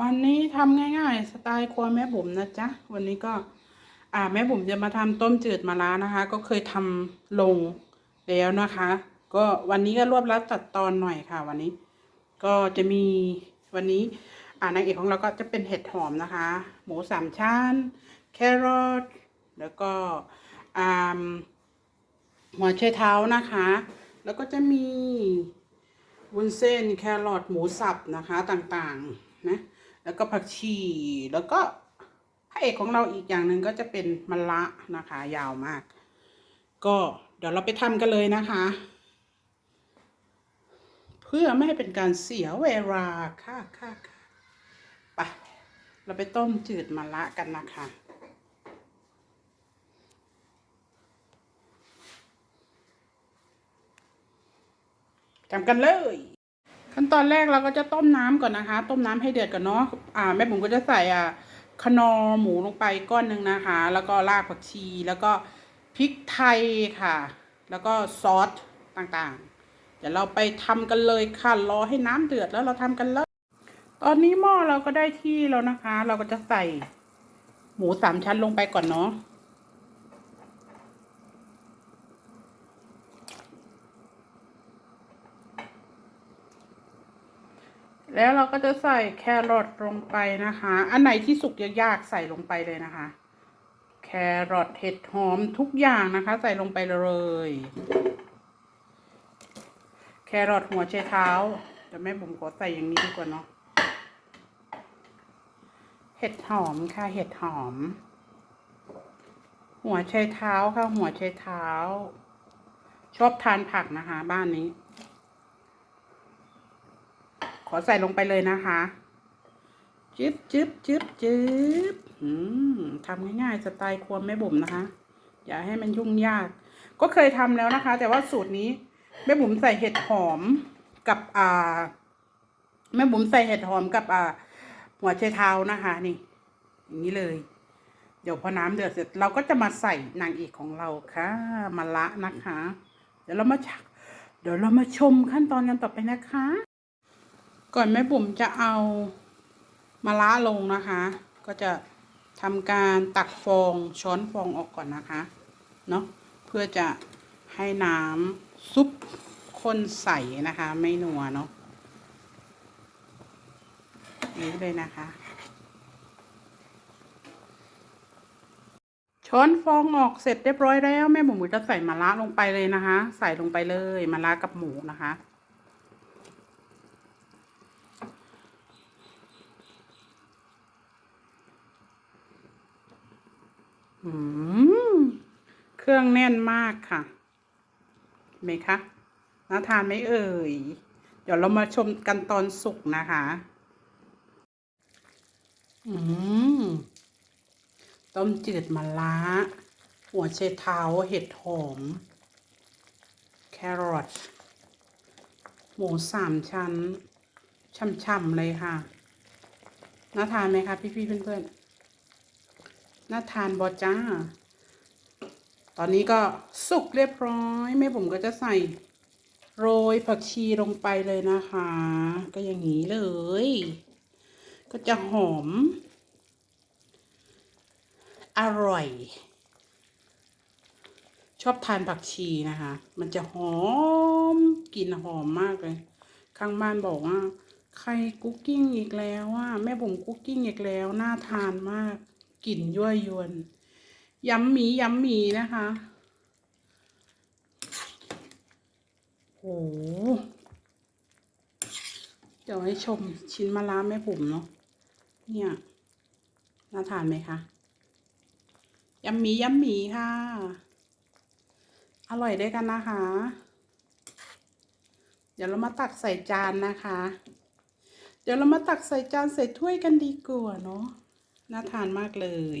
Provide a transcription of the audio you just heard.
วันนี้ทำง่ายๆ สไตล์ครัวแม่บุ๋มนะจ๊ะ วันนี้ก็ อ่าแม่บุ๋มจะมาทำต้มจืดมะระนะคะ ก็เคยทำลงแล้วนะคะ ก็วันนี้ก็รวบรัดตัดตอนหน่อยค่ะ วันนี้ ก็จะมีวันนี้ อ่านางเอกของเราก็จะเป็นเห็ดหอมนะคะ หมูสามชั้น แครอทแล้วก็อ่าหัวไชเท้านะคะ แล้วก็จะมีวุ้นเส้นแครอทหมูสับนะคะต่างๆ นะ แล้วก็ผักชี แล้วก็พระเอกของเราอีกอย่างหนึ่งก็จะเป็นมะระนะคะ ยาวมาก ก็เดี๋ยวเราไปทำกันเลยนะคะ เพื่อไม่ให้เป็นการเสียเวลาค่ะค่ะค่ะไปเราไปต้มจืดมะระกันนะคะทำกันเลย ขั้นตอนแรกเราก็จะต้มน้ำก่อนนะคะ ต้มน้ำให้เดือดก่อนเนาะอ่าแม่บุ๋มก็จะใส่อ่าขนอหมูลงไปก้อนหนึ่งนะคะ แล้วก็รากผักชี แล้วก็พริกไทยค่ะ แล้วก็ซอสต่างๆ เดี๋ยวเราไปทำกันเลยค่ะรอให้น้ำเดือดแล้วเราทำกันเลยตอนนี้หม้อเราก็ได้ที่แล้วนะคะ เราก็จะใส่หมูสามชั้นลงไปก่อนเนาะ แล้วเราก็จะใส่แครอทลงไปนะคะ อันไหนที่สุกยากๆใส่ลงไปเลยนะคะ แครอทเห็ดหอมทุกอย่างนะคะ ใส่ลงไปเลย แครอทหัวไชเท้าแต่แม่ผมขอใส่อย่างนี้ดีกว่าเนาะ เห็ดหอมค่ะเห็ดหอม หัวไชเท้าค่ะหัวไชเท้า ชอบทานผักนะคะ บ้านนี้ อใส่ลงไปเลยนะคะจึ๊บจึ๊บจึ๊บจึ๊บทำง่ายๆสไตล์ครัวแม่บุ๋มนะคะ อย่าให้มันยุ่งยาก ก็เคยทำแล้วนะคะ แต่ว่าสูตรนี้แม่บุ๋มใส่เห็ดหอมกับอ่าแม่บุ๋มใส่เห็ดหอมกับอ่าหัวไชเท้านะคะ นี่ อย่างนี้เลย เดี๋ยวพอน้ำเดือดเสร็จเราก็จะมาใส่นางเอกของเราค่ะมาละนะคะ เดี๋ยวเรามาชักเดี๋ยวเรามาชมขั้นตอนกันต่อไปนะคะ ก่อนแม่บุ๋มจะเอามาล้าลงนะคะ ก็จะทำการตักฟองช้อนฟองออกก่อนนะคะเนาะเพื่อจะให้น้ำซุปข้นใสนะคะ ไม่นัวเนาะนี่เลยนะคะ ช้อนฟองออกเสร็จเรียบร้อยแล้วแม่บุ๋มก็จะใส่มะระลงไปเลยนะคะ ใส่ลงไปเลยมะระกับหมูนะคะ เครื่องแน่นมากค่ะเห็นไหมคะน่าทานไหมเอ่ย เดี๋ยวเรามาชมกันตอนสุกนะคะ อืม ต้มจืดมะระ หัวไชเท้าเห็ดหอม แครอท หมูสามชั้น ช่ำๆเลยค่ะ น่าทานไหมคะพี่ๆเพื่อนๆ น่าทานบอจ้า ตอนนี้ก็สุกเรียบร้อย แม่ผมก็จะใส่โรยผักชีลงไปเลยนะคะ ก็อย่างนี้เลย ก็จะหอม อร่อย ชอบทานผักชีนะคะ มันจะหอมกลิ่นหอมมากเลย ข้างบ้านบอกว่า ใครกุ๊กกิ้งอีกแล้วว่าแม่ผมกุ๊กกิ้งอีกแล้ว น่าทานมาก กลิ่นยั่วยวนยำหมียำหมีนะคะโหเดี๋ยวให้ชมชิ้นมะระแม่ผมเนาะเนี่ยน่าทานไหมคะยำหมียำหมีค่ะ อร่อยด้วยกันนะคะ เดี๋ยวเรามาตักใส่จานนะคะ เดี๋ยวเรามาตักใส่จานใส่ถ้วยกันดีกว่าเนาะ น่าทานมากเลย